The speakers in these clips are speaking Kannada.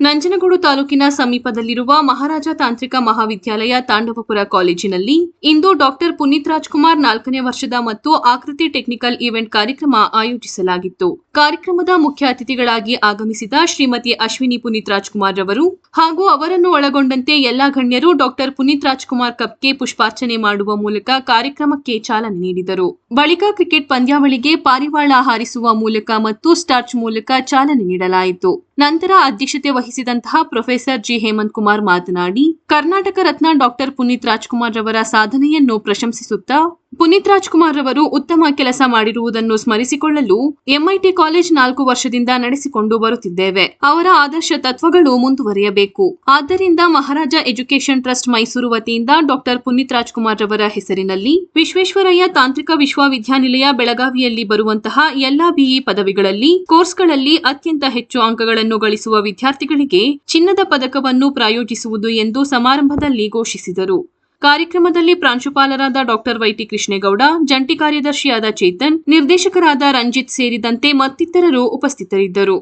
ನಂಜನಗೂಡು ತಾಲೂಕಿನ ಸಮೀಪದಲ್ಲಿರುವ ಮಹಾರಾಜ ತಾಂತ್ರಿಕ ಮಹಾವಿದ್ಯಾಲಯ ತಾಂಡವಪುರ ಕಾಲೇಜಿನಲ್ಲಿ ಇಂದು ಡಾಕ್ಟರ್ ಪುನೀತ್ ರಾಜ್ಕುಮಾರ್ ನಾಲ್ಕನೇ ವರ್ಷದ ಮತ್ತು ಆಕೃತಿ ಟೆಕ್ನಿಕಲ್ ಈವೆಂಟ್ ಕಾರ್ಯಕ್ರಮ ಆಯೋಜಿಸಲಾಗಿತ್ತು. ಕಾರ್ಯಕ್ರಮದ ಮುಖ್ಯ ಅತಿಥಿಗಳಾಗಿ ಆಗಮಿಸಿದ ಶ್ರೀಮತಿ ಅಶ್ವಿನಿ ಪುನೀತ್ ರಾಜ್ಕುಮಾರ್ ರವರು ಹಾಗೂ ಅವರನ್ನು ಒಳಗೊಂಡಂತೆ ಎಲ್ಲಾ ಗಣ್ಯರು ಡಾಕ್ಟರ್ ಪುನೀತ್ ರಾಜ್ಕುಮಾರ್ ಕಪ್ಗೆ ಪುಷ್ಪಾರ್ಚನೆ ಮಾಡುವ ಮೂಲಕ ಕಾರ್ಯಕ್ರಮಕ್ಕೆ ಚಾಲನೆ ನೀಡಿದರು. ಬಳಿಕ ಕ್ರಿಕೆಟ್ ಪಂದ್ಯಾವಳಿಗೆ ಪಾರಿವಾಳ ಹಾರಿಸುವ ಮೂಲಕ ಮತ್ತು ಸ್ಟಾರ್ಚ್ ಮೂಲಕ ಚಾಲನೆ ನೀಡಲಾಯಿತು. ನಂತರ ಅಧ್ಯಕ್ಷತೆ ವಹಿಸಿದಂತಹ ಪ್ರೊಫೆಸರ್ ಜಿ ಹೇಮಂತ್ ಕುಮಾರ್ ಮಾತನಾಡಿ, ಕರ್ನಾಟಕ ರತ್ನ ಡಾಕ್ಟರ್ ಪುನೀತ್ ರಾಜ್ಕುಮಾರ್ ರವರ ಸಾಧನೆಯನ್ನು ಪ್ರಶಂಸಿಸುತ್ತಾ ಪುನೀತ್ ರಾಜ್ಕುಮಾರ್ ರವರು ಉತ್ತಮ ಕೆಲಸ ಮಾಡಿರುವುದನ್ನು ಸ್ಮರಿಸಿಕೊಳ್ಳಲು ಎಂಐಟಿ ಕಾಲೇಜ್ ನಾಲ್ಕು ವರ್ಷದಿಂದ ನಡೆಸಿಕೊಂಡು ಬರುತ್ತಿದ್ದೇವೆ. ಅವರ ಆದರ್ಶ ತತ್ವಗಳು ಮುಂದುವರಿಯಬೇಕು. ಆದ್ದರಿಂದ ಮಹಾರಾಜ ಎಜುಕೇಷನ್ ಟ್ರಸ್ಟ್ ಮೈಸೂರು ವತಿಯಿಂದ ಡಾಕ್ಟರ್ ಪುನೀತ್ ರಾಜ್ಕುಮಾರ್ ರವರ ಹೆಸರಿನಲ್ಲಿ ವಿಶ್ವೇಶ್ವರಯ್ಯ ತಾಂತ್ರಿಕ ವಿಶ್ವವಿದ್ಯಾನಿಲಯ ಬೆಳಗಾವಿಯಲ್ಲಿ ಬರುವಂತಹ ಎಲ್ಲಾ ಬಿಇ ಪದವಿಗಳಲ್ಲಿ, ಕೋರ್ಸ್ಗಳಲ್ಲಿ ಅತ್ಯಂತ ಹೆಚ್ಚು ಅಂಕಗಳನ್ನು ಗಳಿಸುವ ವಿದ್ಯಾರ್ಥಿಗಳಿಗೆ ಚಿನ್ನದ ಪದಕವನ್ನು ಪ್ರಾಯೋಜಿಸುವುದು ಎಂದು ಸಮಾರಂಭದಲ್ಲಿ ಘೋಷಿಸಿದರು. ಕಾರ್ಯಕ್ರಮದಲ್ಲಿ ಪ್ರಾಂಶುಪಾಲರಾದ ಡಾಕ್ಟರ್ ವೈಟಿ ಕೃಷ್ಣೇಗೌಡ, ಜಂಟಿ ಕಾರ್ಯದರ್ಶಿಯಾದ ಚೇತನ್, ನಿರ್ದೇಶಕರಾದ ರಂಜಿತ್ ಸೇರಿದಂತೆ ಮತ್ತಿತರರು ಉಪಸ್ಥಿತರಿದ್ದರು.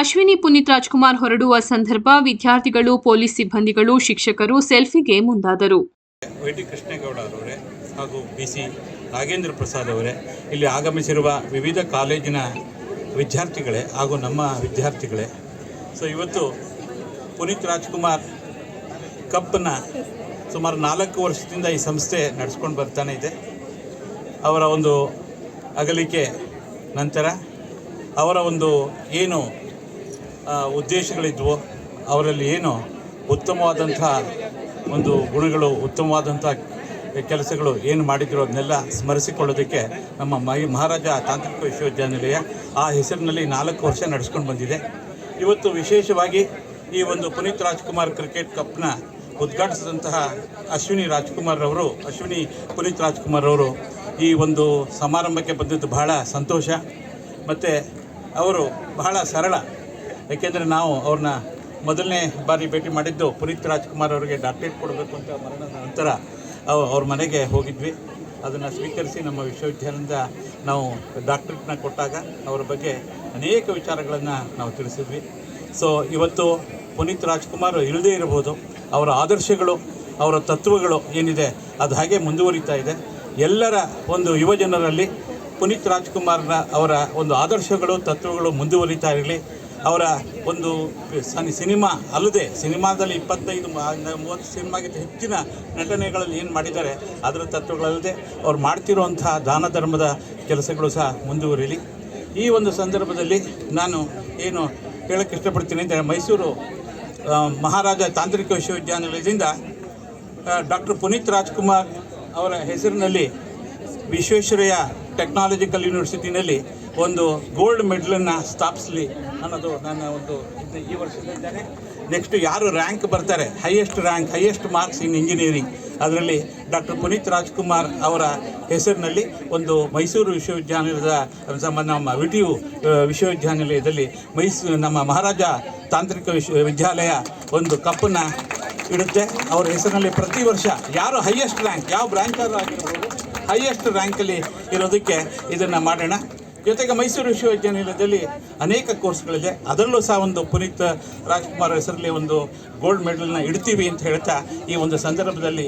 ಅಶ್ವಿನಿ ಪುನೀತ್ ರಾಜ್ಕುಮಾರ್ ಹೊರಡುವ ಸಂದರ್ಭ ವಿದ್ಯಾರ್ಥಿಗಳು, ಪೊಲೀಸ್ ಸಿಬ್ಬಂದಿಗಳು, ಶಿಕ್ಷಕರು ಸೆಲ್ಫಿಗೆ ಮುಂದಾದರು. ವೈಟಿ ಕೃಷ್ಣೇಗೌಡ ಹಾಗೂ ಬಿ ಸಿ ನಾಗೇಂದ್ರ ಪ್ರಸಾದ್ ಅವರೇ, ಇಲ್ಲಿ ಆಗಮಿಸಿರುವ ವಿವಿಧ ಕಾಲೇಜಿನ ವಿದ್ಯಾರ್ಥಿಗಳೇ ಹಾಗೂ ನಮ್ಮ ವಿದ್ಯಾರ್ಥಿಗಳೇ. ಸೊ ಇವತ್ತು ಪುನೀತ್ ರಾಜ್ಕುಮಾರ್ ಕಪ್ಪನ್ನು ಸುಮಾರು ನಾಲ್ಕು ವರ್ಷದಿಂದ ಈ ಸಂಸ್ಥೆ ನಡೆಸ್ಕೊಂಡು ಬರ್ತಾನೆ ಇದೆ. ಅವರ ಒಂದು ಅಗಲಿಕೆ ನಂತರ ಅವರ ಒಂದು ಏನು ಉದ್ದೇಶಗಳಿದ್ವೋ, ಅವರಲ್ಲಿ ಏನು ಉತ್ತಮವಾದಂಥ ಒಂದು ಗುಣಗಳು ಉತ್ತಮವಾದಂಥ ಕೆಲಸಗಳು ಏನು ಮಾಡಿದ್ರು ಅದನ್ನೆಲ್ಲ ಸ್ಮರಿಸಿಕೊಳ್ಳೋದಕ್ಕೆ ನಮ್ಮ ಮೈ, ಮಹಾರಾಜ ತಾಂತ್ರಿಕ ವಿಶ್ವವಿದ್ಯಾನಿಲಯ ಆ ಹೆಸರಿನಲ್ಲಿ ನಾಲ್ಕು ವರ್ಷ ನಡೆಸ್ಕೊಂಡು ಬಂದಿದೆ. ಇವತ್ತು ವಿಶೇಷವಾಗಿ ಈ ಒಂದು ಪುನೀತ್ ರಾಜ್ಕುಮಾರ್ ಕ್ರಿಕೆಟ್ ಕಪ್ನ ಉದ್ಘಾಟಿಸಿದಂತಹ ಅಶ್ವಿನಿ ರಾಜ್ಕುಮಾರ್ ರವರು ಅಶ್ವಿನಿ ಪುನೀತ್ ರಾಜ್ಕುಮಾರ್ ಅವರು ಈ ಒಂದು ಸಮಾರಂಭಕ್ಕೆ ಬಂದಿದ್ದು ಬಹಳ ಸಂತೋಷ. ಮತ್ತು ಅವರು ಬಹಳ ಸರಳ. ಏಕೆಂದರೆ ನಾವು ಅವ್ರನ್ನ ಮೊದಲನೇ ಬಾರಿ ಭೇಟಿ ಮಾಡಿದ್ದು ಪುನೀತ್ ರಾಜ್ಕುಮಾರ್ ಅವರಿಗೆ ಡಾಕ್ಟರೇಟ್ ಕೊಡಬೇಕು ಅಂತ ಮರಣದ ನಂತರ ಅವ್- ಅವ್ರ ಮನೆಗೆ ಹೋಗಿದ್ವಿ. ಅದನ್ನು ಸ್ವೀಕರಿಸಿ ನಮ್ಮ ವಿಶ್ವವಿದ್ಯಾಲಯದಿಂದ ನಾವು ಡಾಕ್ಟ್ರೇಟ್ನ ಕೊಟ್ಟಾಗ ಅವರ ಬಗ್ಗೆ ಅನೇಕ ವಿಚಾರಗಳನ್ನು ನಾವು ತಿಳಿಸಿದ್ವಿ. ಸೊ ಇವತ್ತು ಪುನೀತ್ ರಾಜ್ಕುಮಾರ್ ಇಲ್ಲದೇ ಇರಬಹುದು. ಅವರ ಆದರ್ಶಗಳು, ಅವರ ತತ್ವಗಳು ಏನಿದೆ, ಅದು ಹಾಗೆ ಮುಂದುವರಿತಾ ಇದೆ. ಎಲ್ಲರ ಒಂದು ಯುವಜನರಲ್ಲಿ ಪುನೀತ್ ರಾಜ್ಕುಮಾರ್ನ ಅವರ ಒಂದು ಆದರ್ಶಗಳು, ತತ್ವಗಳು ಮುಂದುವರಿತಾ ಇರಲಿ. ಅವರ ಒಂದು ಸನಿ, ಸಿನಿಮಾ ಅಲ್ಲದೆ, ಸಿನಿಮಾದಲ್ಲಿ ಇಪ್ಪತ್ತೈದು ಮೂವತ್ತು ಸಿನಿಮಾಗಿಂತ ಹೆಚ್ಚಿನ ನಟನೆಗಳಲ್ಲಿ ಏನು ಮಾಡಿದ್ದಾರೆ, ಅದರ ತತ್ವಗಳಲ್ಲದೆ ಅವ್ರು ಮಾಡ್ತಿರುವಂತಹ ದಾನ ಧರ್ಮದ ಕೆಲಸಗಳು ಸಹ ಮುಂದುವರಿಲಿ. ಈ ಒಂದು ಸಂದರ್ಭದಲ್ಲಿ ನಾನು ಏನು ಹೇಳಕ್ಕೆ ಇಷ್ಟಪಡ್ತೀನಿ ಅಂದರೆ ಮೈಸೂರು ಮಹಾರಾಜ ತಾಂತ್ರಿಕ ವಿಶ್ವವಿದ್ಯಾನಿಲಯದಿಂದ ಡಾಕ್ಟರ್ ಪುನೀತ್ ರಾಜ್ಕುಮಾರ್ ಅವರ ಹೆಸರಿನಲ್ಲಿ ವಿಶ್ವೇಶ್ವರಯ್ಯ ಟೆಕ್ನಾಲಜಿಕಲ್ ಯೂನಿವರ್ಸಿಟಿನಲ್ಲಿ ಒಂದು ಗೋಲ್ಡ್ ಮೆಡಲನ್ನು ಸ್ಥಾಪಿಸಲಿ ಅನ್ನೋದು ನನ್ನ ಒಂದು ಈ ವರ್ಷದಿಂದಾನೆ ನೆಕ್ಸ್ಟ್ ಯಾರು ರ್ಯಾಂಕ್ ಬರ್ತಾರೆ? Highest rank, highest marks in engineering. ಅದರಲ್ಲಿ ಡಾಕ್ಟರ್ ಪುನೀತ್ ರಾಜ್ಕುಮಾರ್ ಅವರ ಹೆಸರಿನಲ್ಲಿ ಒಂದು ಮೈಸೂರು ವಿಶ್ವವಿದ್ಯಾನಿಲಯದ ಸಂಬಂಧ ನಮ್ಮ ವಿ ಟಿ ಯು ವಿಶ್ವವಿದ್ಯಾನಿಲಯದಲ್ಲಿ ಮೈಸೂರು ನಮ್ಮ ಮಹಾರಾಜ ತಾಂತ್ರಿಕ ವಿಶ್ವವಿದ್ಯಾಲಯ ಒಂದು ಕಪ್ಪನ್ನು ಇಡುತ್ತೆ. ಅವರ ಹೆಸರಿನಲ್ಲಿ ಪ್ರತಿ ವರ್ಷ ಯಾರು ಹೈಯೆಸ್ಟ್ ರ್ಯಾಂಕ್ ಯಾವ ಬ್ರ್ಯಾಂಕ್ ಆಗಿರ್ಬೋದು ಹೈಯೆಸ್ಟ್ ರ್ಯಾಂಕಲ್ಲಿ ಇರೋದಕ್ಕೆ ಇದನ್ನು ಮಾಡೋಣ. ಜೊತೆಗೆ ಮೈಸೂರು ವಿಶ್ವವಿದ್ಯಾನಿಲಯದಲ್ಲಿ ಅನೇಕ ಕೋರ್ಸ್ಗಳಿದೆ. ಅದರಲ್ಲೂ ಸಹ ಒಂದು ಪುನೀತ್ ರಾಜ್ಕುಮಾರ್ ಹೆಸರಲ್ಲಿ ಒಂದು ಗೋಲ್ಡ್ ಮೆಡಲ್ನ ಇಡ್ತೀವಿ ಅಂತ ಹೇಳ್ತಾ ಈ ಒಂದು ಸಂದರ್ಭದಲ್ಲಿ